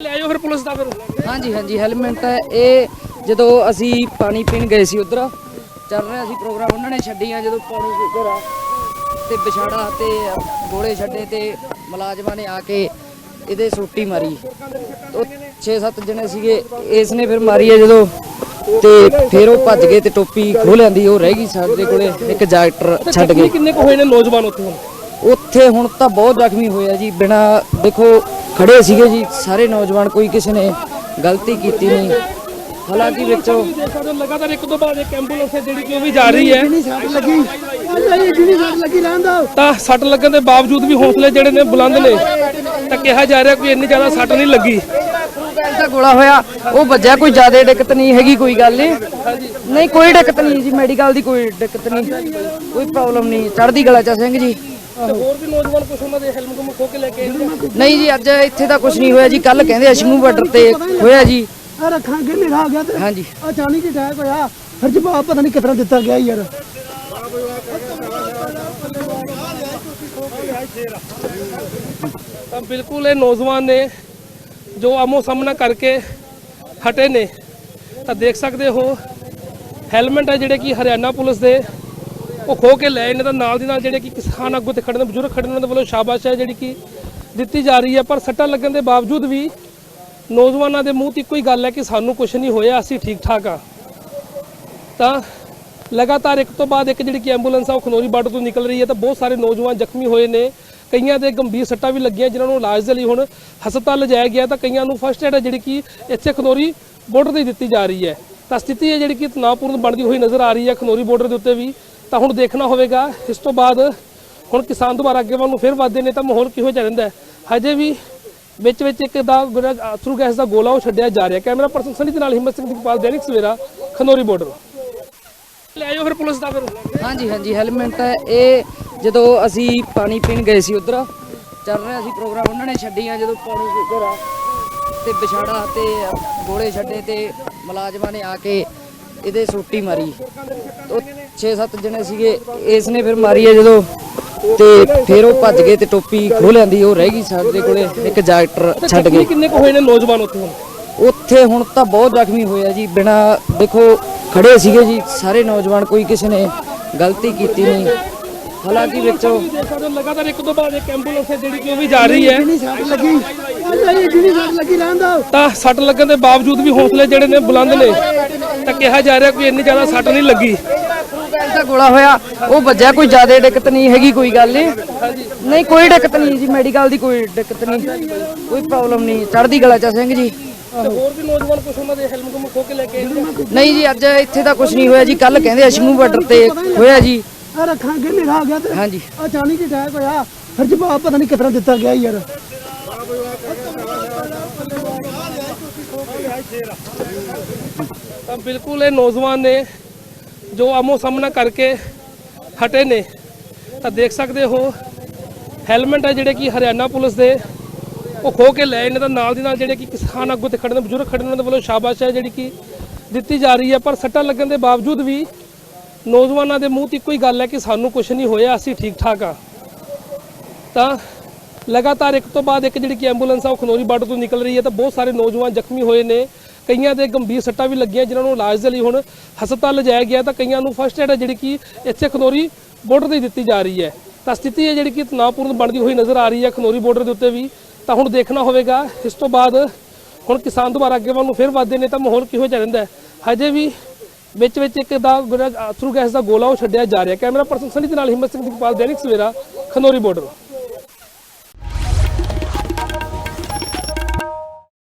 ਲੈ ਆਇਓ ਫਿਰ ਪੁਲਿਸ ਦਾ ਫਿਰ। ਹਾਂਜੀ ਹਾਂਜੀ ਹੈਲਮਟ ਇਹ ਜਦੋਂ ਅਸੀਂ ਪਾਣੀ ਪੀਣ ਗਏ ਸੀ ਉਧਰ ਚੱਲ ਰਿਹਾ ਸੀ ਪ੍ਰੋਗਰਾਮ ਉਹਨਾਂ ਨੇ ਛੱਡੀਆਂ ਜਦੋਂ ਪਾਣੀ ਉਧਰ ਤੇ ਵਿਛਾੜਾ ਤੇ ਗੋਲੇ ਛੱਡੇ ਤੇ ਮੁਲਾਜ਼ਮਾਂ ਨੇ ਆ ਕੇ ਇਹਦੇ ਸੋਟੀ ਮਾਰੀ। ਉਹ 6-7 ਜਣੇ ਸੀਗੇ ਇਸ ਨੇ ਫਿਰ ਮਾਰੀ ਹੈ ਜਦੋਂ ਤੇ ਫਿਰ ਉਹ ਭੱਜ ਗਏ ਤੇ ਟੋਪੀ ਖੋਹ ਲਿਆਂਦੀ ਉਹ ਰਹਿ ਗਈ ਸਾਡੇ ਕੋਲੇ ਇੱਕ ਜੈਕਟਰ ਛੱਡ ਗਏ। ਕਿੰਨੇ ਕੁ ਹੋਏ ਨੇ ਨੌਜਵਾਨ ਉੱਥੇ ਹੁਣ? ਉੱਥੇ ਹੁਣ ਤਾਂ ਬਹੁਤ ਜ਼ਖਮੀ ਹੋਇਆ ਜੀ ਬਿਨਾ ਦੇਖੋ ਖੜੇ ਸੀਗੇ ਜੀ। ਸਾਰੇ ਨੌਜਵਾਨ ਕੋਈ ਕਿਸੇ ਨੇ ਗਲਤੀ ਕੀਤੀ ਨਹੀਂ। ਹਾਲਾਂਕਿ ਵਿੱਚੋਂ ਲਗਾਤਾਰ ਇੱਕ ਤੋਂ ਬਾਅਦ ਇੱਕ ਐਂਬੂਲੈਂਸ ਹੈ ਜਿਹੜੀ ਕਿ ਉਹ ਵੀ ਜਾ ਰਹੀ ਹੈ। ਲੱਗੀ। ਲੱਗੀ ਤਾਂ ਸੱਟ ਲੱਗਣ ਦੇ ਬਾਵਜੂਦ ਵੀ ਹੌਸਲੇ ਜਿਹੜੇ ਨੇ ਬੁਲੰਦ ਨੇ। ਤਾਂ ਕਿਹਾ ਜਾ ਰਿਹਾ ਕੋਈ ਇੰਨੀ ਜ਼ਿਆਦਾ ਸੱਟ ਨਹੀਂ ਲੱਗੀ। ਦਾ ਗੋਲਾ ਹੋਇਆ ਉਹ ਵੱਜਿਆ ਕੋਈ ਜ਼ਿਆਦਾ ਦਿੱਕਤ ਨਹੀਂ ਹੈਗੀ ਕੋਈ ਗੱਲ ਨਹੀਂ। ਨਹੀਂ ਕੋਈ ਦਿੱਕਤ ਨਹੀਂ ਜੀ ਮੈਡੀਕਲ ਦੀ ਕੋਈ ਦਿੱਕਤ ਨਹੀਂ। ਕੋਈ ਪ੍ਰੋਬਲਮ ਨਹੀਂ। ਚੜ੍ਹਦੀ ਕਲਾ ਚ ਸਿੰਘ ਜੀ। ਤੇ ਹੋਰ ਵੀ ਨੌਜਵਾਨ ਕੁਝ ਉਹਨਾਂ ਦੇ ਹੈਲਮਟ ਨੂੰ ਖੋ ਕੇ ਲੈ ਕੇ ਆਏ ਨੇ। ਨਹੀਂ ਜੀ ਅੱਜ ਇੱਥੇ ਤਾਂ ਕੁਝ ਨਹੀਂ ਹੋਇਆ ਜੀ। ਕੱਲ ਕਹਿੰਦੇ ਅਸ਼ਮੂ ਬਾਰਡਰ ਤੇ ਹੋਇਆ ਜੀ। ਆ ਰੱਖਾਂ ਅੱਗੇ ਨਿਗਾਹ ਆ ਗਿਆ ਤੇ ਹਾਂਜੀ। ਅਚਾਨਕ ਹੀ ਅਟੈਕ ਹੋਇਆ। ਫਿਰ ਜਵਾਬ ਪਤਾ ਨਹੀਂ ਕਿਤਨਾ ਦਿੱਤਾ ਗਿਆ ਯਾਰ। ਤਾਂ ਬਿਲਕੁਲ ਇਹ ਨੌਜਵਾਨ ਨੇ ਜੋ ਆਮੋ ਸਾਹਮਣਾ ਕਰਕੇ ਹਟੇ ਨੇ। ਤਾਂ ਦੇਖ ਸਕਦੇ ਹੋ ਹੈਲਮਟ ਹੈ ਜਿਹੜੇ ਕਿ ਹਰਿਆਣਾ ਪੁਲਿਸ ਦੇ ਉਹ ਖੋ ਕੇ ਲੈ ਆਏ ਨੇ ਤਾਂ ਨਾਲ ਦੀ ਨਾਲ ਜਿਹੜੇ ਕਿ ਕਿਸਾਨ ਆਗੂ ਤੇ ਖੜੇ ਨੇ ਬਜ਼ੁਰਗ ਖੜੇ ਉਹਨਾਂ ਦੇ ਵੱਲੋਂ ਸ਼ਾਬਾਸ਼ ਹੈ ਜਿਹੜੀ ਕਿ ਦਿੱਤੀ ਜਾ ਰਹੀ ਹੈ। ਪਰ ਸੱਟਾਂ ਲੱਗਣ ਦੇ ਬਾਵਜੂਦ ਵੀ ਨੌਜਵਾਨਾਂ ਦੇ ਮੂੰਹ ਤੇ ਇੱਕੋ ਹੀ ਗੱਲ ਹੈ ਕਿ ਸਾਨੂੰ ਕੁਝ ਨਹੀਂ ਹੋਇਆ, ਅਸੀਂ ਠੀਕ ਠਾਕ ਆ। ਤਾਂ ਲਗਾਤਾਰ ਇੱਕ ਤੋਂ ਬਾਅਦ ਇੱਕ ਜਿਹੜੀ ਕਿ ਐਂਬੂਲੈਂਸ ਆ, ਉਹ ਖਨੌਰੀ ਬਾਰਡਰ ਤੋਂ ਨਿਕਲ ਰਹੀ ਹੈ। ਤਾਂ ਬਹੁਤ ਸਾਰੇ ਨੌਜਵਾਨ ਜ਼ਖਮੀ ਹੋਏ ਨੇ। ਕਈਆਂ ਦੇ ਗੰਭੀਰ ਸੱਟਾਂ ਵੀ ਲੱਗੀਆਂ, ਜਿਨ੍ਹਾਂ ਨੂੰ ਇਲਾਜ ਦੇ ਲਈ ਹੁਣ ਹਸਪਤਾਲ ਲਿਜਾਇਆ ਗਿਆ। ਤਾਂ ਕਈਆਂ ਨੂੰ ਫਸਟ ਏਡ ਹੈ ਜਿਹੜੀ ਕਿ ਇੱਥੇ ਖਨੌਰੀ ਬਾਰਡਰ ਤੇ ਹੀ ਦਿੱਤੀ ਜਾ ਰਹੀ ਹੈ। ਤਾਂ ਸਥਿਤੀ ਹੈ ਜਿਹੜੀ ਕਿ ਤਣਾਅਪੂਰਨ ਬਣਦੀ ਹੋਈ ਨਜ਼ਰ ਆ ਰਹੀ ਹੈ ਖਨੌਰੀ ਬਾਰਡਰ ਦੇ ਉੱਤੇ ਵੀ। ਤਾਂ ਹੁਣ ਦੇਖਣਾ ਹੋਵੇਗਾ। ਇਸ ਤੋਂ ਬਾਅਦ ਹੁਣ ਕਿਸਾਨ ਦੁਬਾਰਾ ਅੱਗੇ ਵੱਲ ਨੂੰ ਫਿਰ ਵਧਦੇ ਨੇ ਤਾਂ ਮਾਹੌਲ ਕਿਹੋ ਜਿਹਾ ਰਹਿੰਦਾ ਹਜੇ ਵੀ ਵਿੱਚ ਵਿੱਚ ਇੱਕ ਦਾ ਥਰੂ ਗੈਸ ਦਾ ਗੋਲਾ ਉਹ ਛੱਡਿਆ ਜਾ ਰਿਹਾ। ਕੈਮਰਾ ਪਰਸਨ ਸਨੀ ਦੇ ਨਾਲ ਹਿੰਮਤ ਸਿੰਘ ਦੀਪਾਲ, ਦੈਨਿਕ ਸਵੇਰਾ, ਖਨੌਰੀ ਬਾਰਡਰ ਲੈ ਆਇਓ ਫਿਰ ਪੁਲਿਸ ਦਾ ਫਿਰ। ਹਾਂਜੀ ਹਾਂਜੀ ਹੈਲਮਟ ਇਹ ਜਦੋਂ ਅਸੀਂ ਪਾਣੀ ਪੀਣ ਗਏ ਸੀ ਉਧਰ, ਚੱਲ ਰਿਹਾ ਸੀ ਪ੍ਰੋਗਰਾਮ, ਉਹਨਾਂ ਨੇ ਛੱਡੀਆਂ ਜਦੋਂ ਪਾਣੀ ਉਧਰ ਆ ਤੇ ਵਿਛਾੜਾ ਤੇ ਗੋਲੇ ਛੱਡੇ ਤੇ ਮੁਲਾਜ਼ਮਾਂ ਨੇ ਆ ਕੇ ਇਹਦੇ ਸੋਟੀ ਮਾਰੀ। ਉਹ 6-7 ਜਣੇ ਸੀਗੇ ਇਸ ਨੇ ਫਿਰ ਮਾਰੀ ਹੈ ਜਦੋਂ ਤੇ ਫਿਰ ਉਹ ਭੱਜ ਗਏ ਤੇ ਟੋਪੀ ਖੋਹ ਲਿਆਂਦੀ ਉਹ ਰਹਿ ਗਈ ਸਾਡੇ ਕੋਲੇ ਇੱਕ ਜੈਕਟਰ ਛੱਡ ਗਏ ਕਿੰਨੇ ਕੁ ਹੋਏ ਨੇ ਨੌਜਵਾਨ ਉੱਥੇ ਹੁਣ? ਉੱਥੇ ਹੁਣ ਤਾਂ ਬਹੁਤ ਜ਼ਖਮੀ ਹੋਇਆ ਜੀ ਬਿਨਾ ਦੇਖੋ ਖੜੇ ਸੀਗੇ ਜੀ ਸਾਰੇ ਨੌਜਵਾਨ ਕੋਈ ਕਿਸੇ ਨੇ ਗਲਤੀ ਕੀਤੀ ਨਹੀਂ। ਹਾਲਾਂਕਿ ਵਿੱਚੋਂ ਲਗਾਤਾਰ ਇੱਕ ਤੋਂ ਬਾਅਦ ਇੱਕ ਐਂਬੂਲੈਂਸ ਹੈ ਜਿਹੜੀ ਕਿ ਉਹ ਵੀ ਜਾ ਰਹੀ ਹੈ। ਜਿਹੜੀ ਸੱਟ ਲੱਗੀ। ਜਿਹੜੀ ਸੱਟ ਲੱਗੀ ਰਹਿੰਦਾ ਤਾਂ ਸੱਟ ਲੱਗਣ ਦੇ ਬਾਵਜੂਦ ਵੀ ਹੌਸਲੇ ਜਿਹੜੇ ਨੇ ਬੁਲੰਦ ਨੇ ਤਾਂ ਕਿਹਾ ਜਾ ਰਿਹਾ ਕੋਈ ਇੰਨੀ ਜ਼ਿਆਦਾ ਸੱਟ ਨਹੀਂ ਲੱਗੀ। ਦਾ ਗੋਲਾ ਹੋਇਆ ਉਹ ਵੱਜਿਆ ਕੋਈ ਜ਼ਿਆਦਾ ਦਿੱਕਤ ਨਹੀਂ ਹੈਗੀ ਕੋਈ ਗੱਲ ਨਹੀਂ। ਨਹੀਂ ਕੋਈ ਦਿੱਕਤ ਨਹੀਂ ਜੀ ਮੈਡੀਕਲ ਦੀ ਕੋਈ ਦਿੱਕਤ ਨਹੀਂ। ਕੋਈ ਪ੍ਰੋਬਲਮ ਨਹੀਂ। ਚੜ੍ਹਦੀ ਕਲਾ ਚ ਸਿੰਘ ਜੀ। ਤੇ ਹੋਰ ਵੀ ਨੌਜਵਾਨ ਕੁਝ ਉਹਨਾਂ ਦੇ ਹੈਲਮਟ ਨੂੰ ਖੋ ਕੇ ਲੈ ਕੇ ਆਏ ਨੇ। ਨਹੀਂ ਜੀ ਅੱਜ ਇੱਥੇ ਤਾਂ ਕੁਝ ਨਹੀਂ ਹੋਇਆ ਜੀ। ਕੱਲ ਕਹਿੰਦੇ ਅਸ਼ਮੂ ਬਾਰਡਰ ਤੇ ਹੋਇਆ ਜੀ। ਆ ਰੱਖਾਂ ਅੱਗੇ ਨਿਗਾਹ ਆ ਗਿਆ ਤੇ ਹਾਂਜੀ। ਅਚਾਨਕ ਹੀ ਅਟੈਕ ਹੋਇਆ। ਫਿਰ ਜਵਾਬ ਪਤਾ ਨਹੀਂ ਕਿਤਨਾ ਦਿੱਤਾ ਗਿਆ ਯਾਰ। ਤਾਂ ਬਿਲਕੁਲ ਇਹ ਨੌਜਵਾਨ ਨੇ ਜੋ ਆਮੋ ਸਾਹਮਣਾ ਕਰਕੇ ਹਟੇ ਨੇ। ਤਾਂ ਦੇਖ ਸਕਦੇ ਹੋ ਹੈਲਮਟ ਹੈ ਜਿਹੜੇ ਕਿ ਹਰਿਆਣਾ ਪੁਲਿਸ ਦੇ ਉਹ ਖੋ ਕੇ ਲੈ ਆਏ ਨੇ। ਤਾਂ ਨਾਲ ਦੀ ਨਾਲ ਜਿਹੜੇ ਕਿ ਕਿਸਾਨ ਅੱਗੋਂ ਤੇ ਖੜੇ ਨੇ ਬਜ਼ੁਰਗ ਖੜੇ ਨੇ ਉਹਨਾਂ ਦੇ ਵੱਲੋਂ ਸ਼ਾਬਾਸ਼ ਹੈ ਜਿਹੜੀ ਕਿ ਦਿੱਤੀ ਜਾ ਰਹੀ ਹੈ। ਪਰ ਸੱਟਾਂ ਲੱਗਣ ਦੇ ਬਾਵਜੂਦ ਵੀ ਨੌਜਵਾਨਾਂ ਦੇ ਮੂੰਹ ਤੇ ਇੱਕੋ ਹੀ ਗੱਲ ਹੈ ਕਿ ਸਾਨੂੰ ਕੁਝ ਨਹੀਂ ਹੋਇਆ, ਅਸੀਂ ਠੀਕ ਠਾਕ ਆ। ਤਾਂ ਲਗਾਤਾਰ ਇੱਕ ਤੋਂ ਬਾਅਦ ਇੱਕ ਜਿਹੜੀ ਕਿ ਐਂਬੂਲੈਂਸ ਆ, ਉਹ ਖਨੌਰੀ ਬਾਰਡਰ ਤੋਂ ਨਿਕਲ ਰਹੀ ਹੈ ਤਾਂ ਬਹੁਤ ਸਾਰੇ ਨੌਜਵਾਨ ਜ਼ਖਮੀ ਹੋਏ ਨੇ। ਕਈਆਂ ਦੇ ਗੰਭੀਰ ਸੱਟਾਂ ਵੀ ਲੱਗੀਆਂ ਜਿਨ੍ਹਾਂ ਨੂੰ ਇਲਾਜ ਦੇ ਲਈ ਹੁਣ ਹਸਪਤਾਲ ਲਿਜਾਇਆ ਗਿਆ, ਤਾਂ ਕਈਆਂ ਨੂੰ ਫਸਟ ਏਡ ਹੈ ਜਿਹੜੀ ਕਿ ਇੱਥੇ ਖਨੌਰੀ ਬਾਰਡਰ ਤੇ ਹੀ ਦਿੱਤੀ ਜਾ ਰਹੀ ਹੈ। ਤਾਂ ਸਥਿਤੀ ਹੈ ਜਿਹੜੀ ਕਿ ਤਣਾਅਪੂਰਨ ਬਣਦੀ ਹੋਈ ਨਜ਼ਰ ਆ ਰਹੀ ਹੈ ਖਨੌਰੀ ਬਾਰਡਰ ਦੇ ਉੱਤੇ ਵੀ। ਤਾਂ ਹੁਣ ਦੇਖਣਾ ਹੋਵੇਗਾ, ਇਸ ਤੋਂ ਬਾਅਦ ਹੁਣ ਕਿਸਾਨ ਦੁਬਾਰਾ ਅੱਗੇ ਵੱਲ ਨੂੰ ਫਿਰ ਵਧਦੇ ਨੇ ਤਾਂ ਮਾਹੌਲ ਕਿਹੋ ਜਿਹਾ ਰਹਿੰਦਾ ਹੈ। ਹਜੇ ਵੀ ਵਿੱਚ ਵਿੱਚ ਇੱਕ ਦਾ ਅਥਰੂ ਗੈਸ ਦਾ ਗੋਲਾ ਉਹ ਛੱਡਿਆ ਜਾ ਰਿਹਾ। ਕੈਮਰਾ ਪਰਸਨ ਸਨੀ ਦੇ ਨਾਲ ਹਿੰਮਤ ਸਿੰਘ ਦੀਪਾਲ ਦੈਨਿਕ ਸਵੇਰਾ, ਖਨੌਰੀ ਬਾਰਡਰ